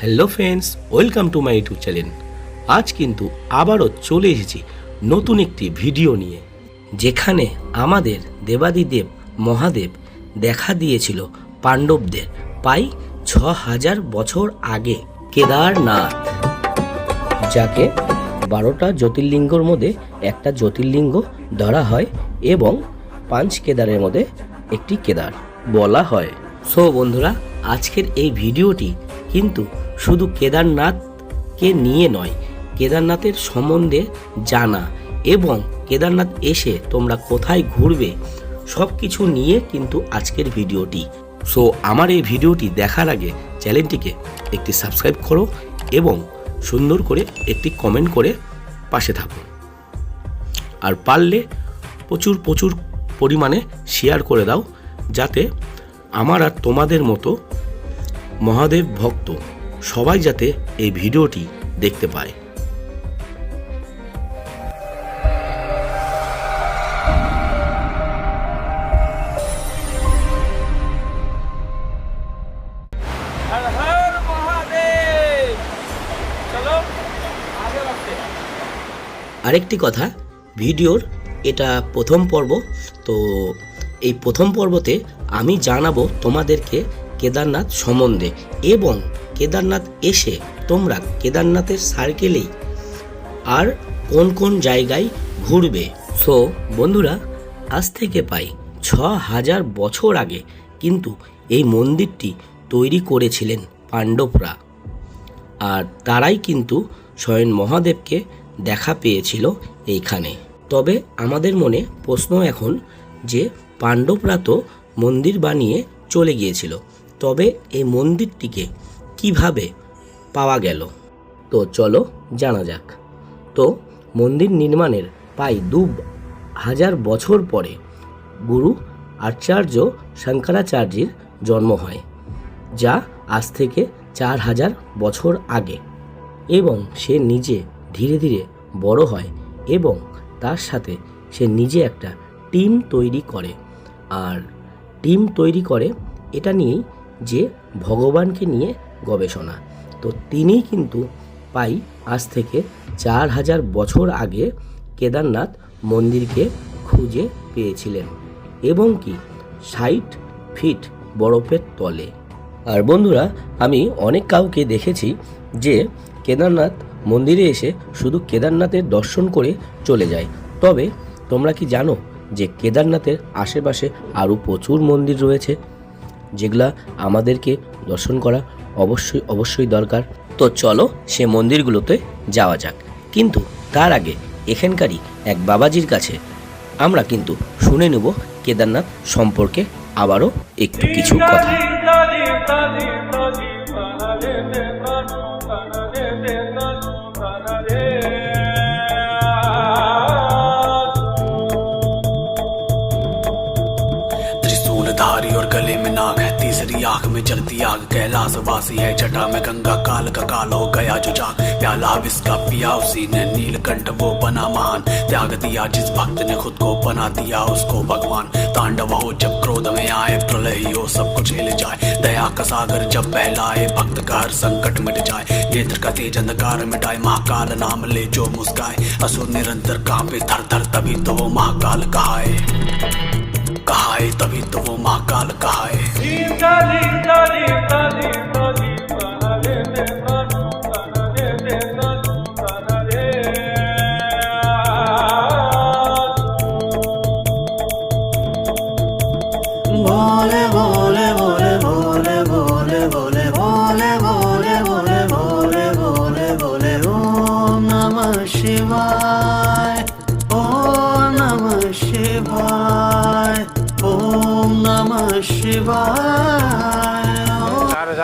Hello friends, welcome to my YouTube channel. আজ কিন্তু আবারও চলে এসেছি নতুন একটি ভিডিও নিয়ে, যেখানে আমাদের দেবাদিদেব মহাদেব দেখা দিয়েছিল পাণ্ডবদের প্রায় ছ হাজার বছর আগে কেদারনাথ, যাকে বারোটা জ্যোতির্লিঙ্গর মধ্যে একটা জ্যোতির্লিঙ্গ ধরা হয় এবং পাঁচ কেদারের মধ্যে একটি কেদার বলা হয়। সো বন্ধুরা আজকের এই ভিডিওটি কিন্তু শুধু কেদারনাথকে নিয়ে নয়, কেদারনাথের সম্বন্ধে জানা এবং কেদারনাথ এসে তোমরা কোথায় ঘুরবে সব কিছু নিয়ে কিন্তু আজকের ভিডিওটি। সো আমার এই ভিডিওটি দেখার আগে চ্যানেলটিকে একটি সাবস্ক্রাইব করো এবং সুন্দর করে একটি কমেন্ট করে পাশে থাকো। আর পারলে প্রচুর প্রচুর পরিমাণে শেয়ার করে দাও, যাতে আমার আর তোমাদের মতো মহাদেব ভক্ত সবাই যাতে এই ভিডিওটি দেখতে পায়। আরেকটি কথা ভিডিওর এটা প্রথম পর্ব তো এই প্রথম পর্বতে আমি জানাব তোমাদেরকে কেদারনাথ সম্বন্ধে এবং কেদারনাথ এসে তোমরা কেদারনাথের সার্কেলেই আর কোন কোন জায়গায় ঘুরবে। সো বন্ধুরা, আজ থেকে পাই ছ হাজার বছর আগে কিন্তু এই মন্দিরটি তৈরি করেছিলেন পাণ্ডবরা। আর তারাই কিন্তু স্বয়ং মহাদেবকে দেখা পেয়েছিল এইখানে। তবে আমাদের মনে প্রশ্ন এখন যে, পাণ্ডবরা তো মন্দির বানিয়ে চলে গিয়েছিল। তবে এই মন্দিরটিকে কীভাবে পাওয়া গেল? তো চলো জানা যাক। তো মন্দির নির্মাণের প্রায় দু হাজার বছর পরে গুরু আচার্য শঙ্করাচার্যের জন্ম হয়, যা আজ থেকে চার হাজার বছর আগে। এবং সে নিজে ধীরে ধীরে বড় হয় এবং তার সাথে সে নিজে একটা টিম তৈরি করে। আর টিম তৈরি করে, এটা নিয়েই যে ভগবানকে নিয়ে গবেষণা। তো তিনিই কিন্তু পাই আজ থেকে চার হাজার বছর আগে কেদারনাথ মন্দিরকে খুঁজে পেয়েছিলেন এবং কি ষাট ফিট বরফের তলে। আর বন্ধুরা, আমি অনেক কাউকে দেখেছি যে কেদারনাথ মন্দিরে এসে শুধু কেদারনাথের দর্শন করে চলে যায়। তবে তোমরা কি জানো যে কেদারনাথের আশেপাশে আরও প্রচুর মন্দির রয়েছে যেগুলা আমাদেরকে দর্শন করা অবশ্যই অবশ্যই দরকার তো চলো সে মন্দিরগুলোতে যাওয়া যাক কিন্তু তার আগে এখানকারই এক বাবাজির কাছে আমরা কিন্তু শুনে নেব কেদারনাথ সম্পর্কে আবারও একটু কিছু কথা में नाग है, तीसरी आँख में जलती आग, कैलाश वासी है, जटा में गंगा काल का काल हो गया जो जाग प्याला विस्का पिया उसी ने, नीलकंठ वो बना महान त्याग दिया जिस भक्त ने खुद को, बना दिया उसको भगवान। तांडव हो जब क्रोध में आए, प्रलय हो सब कुछ हिल जाए। दया का सागर जब बहलाए, भक्त का हर संकट मिट जाए। नेत्र का तेज अंधकार मिटाए, महाकाल नाम ले जो मुस्काए। असुर निरंतर कांपे, थर थर तभी तो वो महाकाल कहा तभी तो वो महाकाल कहा है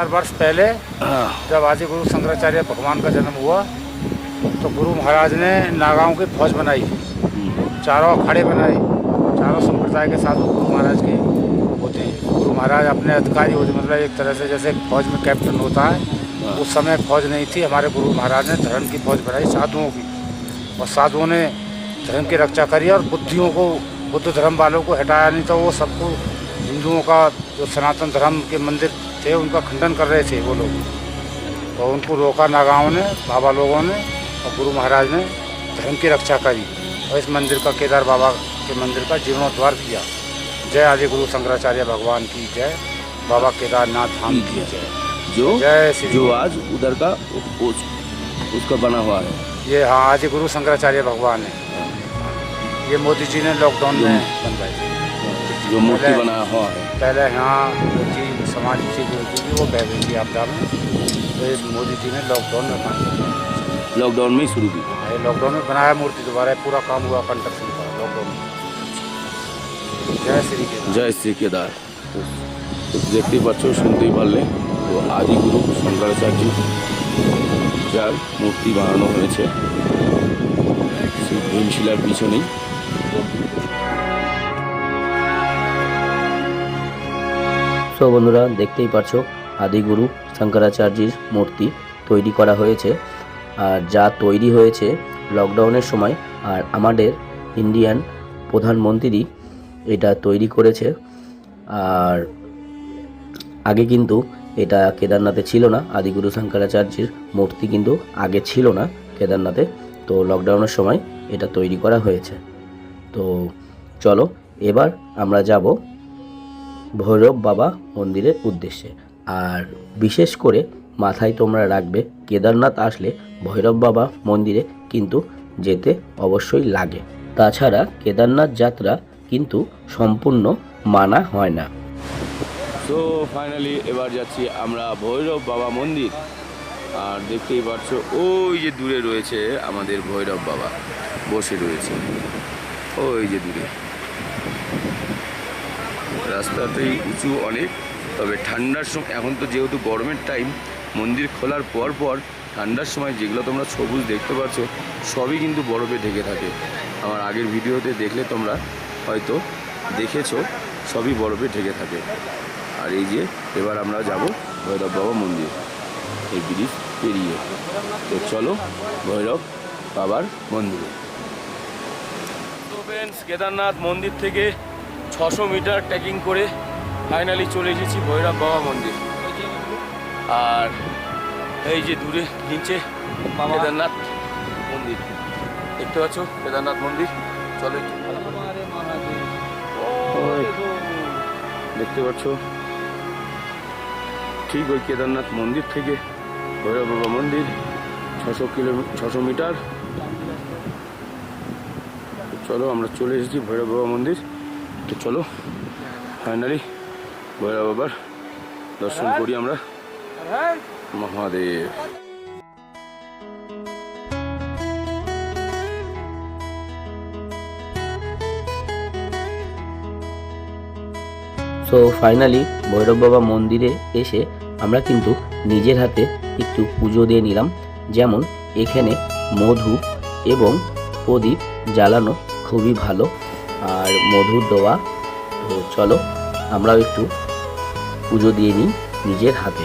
हज़ार वर्ष पहले जब आदि गुरु शंकराचार्य भगवान का जन्म हुआ तो गुरु महाराज ने नागाओं की फौज बनाई, चारों अखाड़े बनाए, चारों संप्रदाय के साथ गुरु महाराज के होते हैं। गुरु महाराज अपने अधिकारी होते मतलब एक तरह से जैसे फौज में कैप्टन होता है, उस समय फौज नहीं थी, हमारे गुरु महाराज ने धर्म की फौज बनाई साधुओं की। और साधुओं ने धर्म की रक्षा करी और बुद्धियों को, बुद्ध धर्म वालों को हटाया, नहीं तो वो सबको हिंदुओं का जो सनातन धर्म के मंदिर थे उनका खंडन कर रहे थे वो लोग। तो उनको रोका नागाओं ने बाबा लोगों ने और गुरु महाराज ने धर्म की रक्षा करी और इस मंदिर का केदार बाबा के मंदिर का जीर्णोद्वार किया। जय आदि गुरु शंकराचार्य भगवान की जय। बाबा केदारनाथ धाम की जय। जो जय श्री जो आज उधर का उस, उसका बना हुआ है। ये हाँ आदि गुरु शंकराचार्य भगवान है। ये मोदी जी ने लॉकडाउन में बनवाई जो मूर्ति पहले- बना हुआ है पहले यहाँ मूर्ति समाज की जो थी वो बह गई थी आपदा में तो इस मोदी जी ने लॉकडाउन में बना दिया लॉकडाउन में ही शुरू की हाँ, ये लॉकडाउन में बनाया मूर्ति दोबारा ये पूरा काम हुआ कंस्ट्रक्शन का लॉकडाउन में जय श्री के জয় শ্রী কেদার তো দেখতেই পাচ্ছ শুনতেই পারলে তো আদিগুরু শঙ্করাচার্য যার মূর্তি বানানো হয়েছে সেই ভীমশিলার পিছনেই সো বন্ধুরা, দেখতেই পারছ, আদিগুরু শঙ্করাচার্যের মূর্তি তৈরি করা হয়েছে। আর যা তৈরি হয়েছে লকডাউনের সময়, আর আমাদের ইন্ডিয়ান প্রধানমন্ত্রী এটা তৈরি করেছে। আর আগে কিন্তু এটা কেদারনাথে ছিল না, আদিগুরু শঙ্করাচার্যের মূর্তি কিন্তু আগে ছিল না কেদারনাথে। তো লকডাউনের সময় এটা তৈরি করা হয়েছে। তো চলো, এবার আমরা যাব ভৈরব বাবা মন্দিরের উদ্দেশ্যে। আর বিশেষ করে মাথায় তোমরা রাখবে, কেদারনাথ আসলে ভৈরব বাবা মন্দিরে কিন্তু যেতে অবশ্যই লাগে। তাছাড়া কেদারনাথ যাত্রা কিন্তু সম্পূর্ণ মানা হয় না। তো ফাইনালি এবার যাচ্ছি আমরা ভৈরব বাবা মন্দির। আর দেখতেই পাচ্ছ ওই যে দূরে রয়েছে আমাদের ভৈরব বাবা, বসে রয়েছে। ওই যে দূরে। রাস্তাটাই উঁচু অনেক, তবে ঠান্ডার সময় এখন তো যেহেতু গরমের টাইম মন্দির খোলার পর পর ঠান্ডার সময় যেগুলো তোমরা সবুজ দেখতে পাচ্ছ, সবই কিন্তু বরফে ঢেকে থাকে। আমার আগের ভিডিওতে দেখলে তোমরা হয়তো দেখেছ, সবই বরফে ঢেকে থাকে। আর এই যে, এবার আমরা যাব ভৈরব বাবা মন্দির। এই ব্রিজ পেরিয়ে। তো চলো ভৈরব বাবার মন্দিরে। কেদারনাথ মন্দির থেকে ছশো মিটার ট্রেকিং করে ফাইনালি চলে এসেছি ভৈরব বাবা মন্দির। আর এই যে দূরে নিচে কেদারনাথ মন্দির। দেখতে পাচ্ছ কেদারনাথ মন্দির? চলো দেখতে পাচ্ছ? ঠিক ওই কেদারনাথ মন্দির থেকে ভৈরব বাবা মন্দির ছশো কিলোমিটার ছশো মিটার। চলো আমরা চলে এসেছি ভৈরব বাবা মন্দির। তো চলো ফাইনালি ভৈরব বাবার দর্শন করি আমরা। মহাদেব। সো ফাইনালি ভৈরব বাবা মন্দিরে এসে আমরা কিন্তু নিজের হাতে একটু পুজো দিয়ে নিলাম। যেমন এখানে মধু এবং প্রদীপ জ্বালানো খুবই ভালো। আর মধুর দেওয়া তো চলো, আমরাও একটু পুজো দিয়ে নিই নিজের হাতে।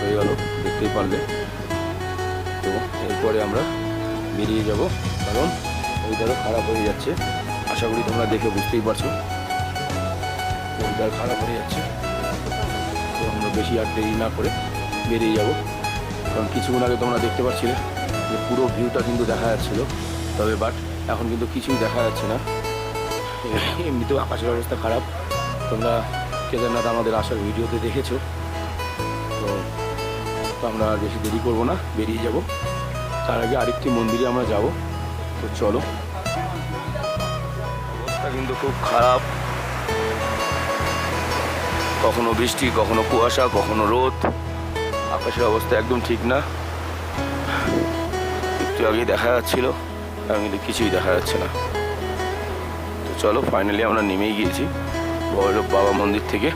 হয়ে গেল, দেখতেই পারলে। কারণ ওয়েদারও খারাপ হয়ে যাচ্ছে। আশা করি তোমরা দেখে বুঝতেই পারছ। ওয়েদার খারাপ হয়ে যাচ্ছে। তো আমরা বেশি আর দেরি না করে বেরিয়ে যাব। কারণ কিছুক্ষণ আগে তোমরা দেখতে পাচ্ছিলে যে পুরো ভিউটা কিন্তু দেখা যাচ্ছিল। তবে বাট এখন কিন্তু কিছুই দেখা যাচ্ছে না। এমনিতেও আকাশের অবস্থা খারাপ। তোমরা কেদারনাথ আমাদের আসার ভিডিওতে দেখেছ। তো তো আমরা আর বেশি দেরি করব না। বেরিয়ে যাব। তার আগে আরেকটি মন্দিরে আমরা যাব। তো চলো। অবস্থা কিন্তু খুব খারাপ। কখনো বৃষ্টি, কখনো কুয়াশা, কখনো রোদ। আকাশের অবস্থা একদম ঠিক না। একটু আগেই দেখা যাচ্ছিল, এখন কিন্তু কিছুই দেখা যাচ্ছে না। তো চলো ফাইনালি আমরা নেমেই গিয়েছি ভৈরব বাবা মন্দির থেকে।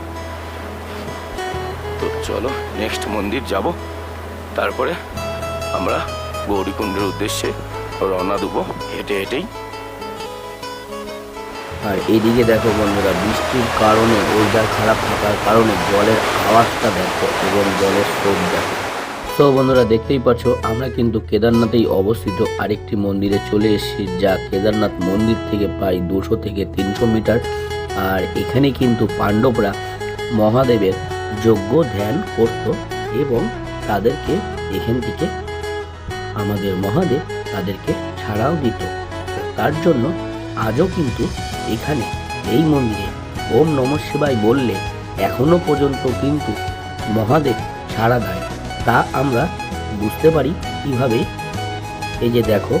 তো চলো নেক্সট মন্দির যাব। তারপরে আমরা গৌরীকুণ্ডের উদ্দেশ্যে রওনা দেবো। হেঁটে হেঁটেই। আর এইদিকে দেখো বন্ধুরা, বৃষ্টির কারণে ওয়েদার খারাপ থাকার কারণে জলের আওয়াজটা দেখো এবং জলের স্রোত দেখো। তো বন্ধুরা, দেখতেই পাচ্ছ আমরা কিন্তু কেদারনাথেই অবস্থিত। আরেকটি মন্দিরে চলে এসেছি, যা কেদারনাথ মন্দির থেকে প্রায় দুশো থেকে তিনশো মিটার। আর এখানে কিন্তু পাণ্ডবরা মহাদেবের যোগ্য ধ্যান করত এবং তাদেরকে এখান থেকে আমাদের মহাদেব তাদেরকে ছাড়াও দিত। তার জন্য আজও কিন্তু এখানে এই মন্দিরে ওম নম শিবায় বললে এখনও পর্যন্ত কিন্তু মহাদেব ছাড়া দেয়। তা আমরা বুঝতে পারি কীভাবে? এই যে দেখো,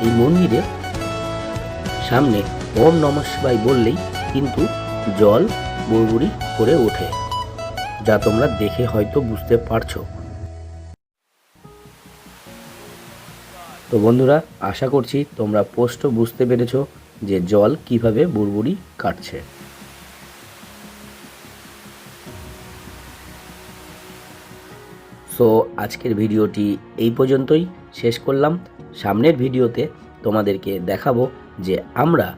এই মন্দিরে সামনে ওম নম শিবায় বললেই কিন্তু জল বুড়বুড়ি করে ওঠে। যা তোমরা দেখে হয়তো বুঝতে পারছ। তো বন্ধুরা, আশা করছি তোমরা পোস্ট বুঝতে পেরেছ যে জল কীভাবে বুড়বুড়ি কাটছে। সো আজকের ভিডিওটি এই পর্যন্তই। শেষ করলাম। সামনের ভিডিওতে তোমাদেরকে দেখাবো যে আমরা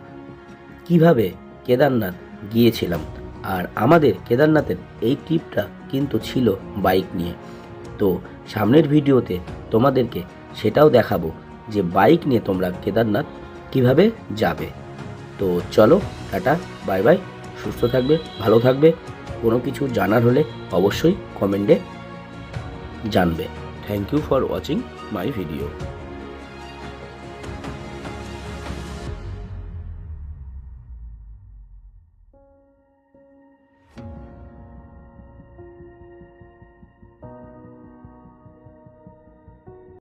কীভাবে কেদারনাথ গিয়েছিলাম আর আমাদের কেদারনাথের এই ট্রিপটা কিন্তু ছিল বাইক নিয়ে। তো, সামনের ভিডিওতে তোমাদেরকে সেটাও দেখাবো যে বাইক নিয়ে তোমরা কেদারনাথ কীভাবে যাবে। তো চলো টাটা, বাই বাই, সুস্থ থাকবে, ভালো থাকবে, কোনো কিছু জানার হলে অবশ্যই কমেন্টে জানবে। Thank you for watching my video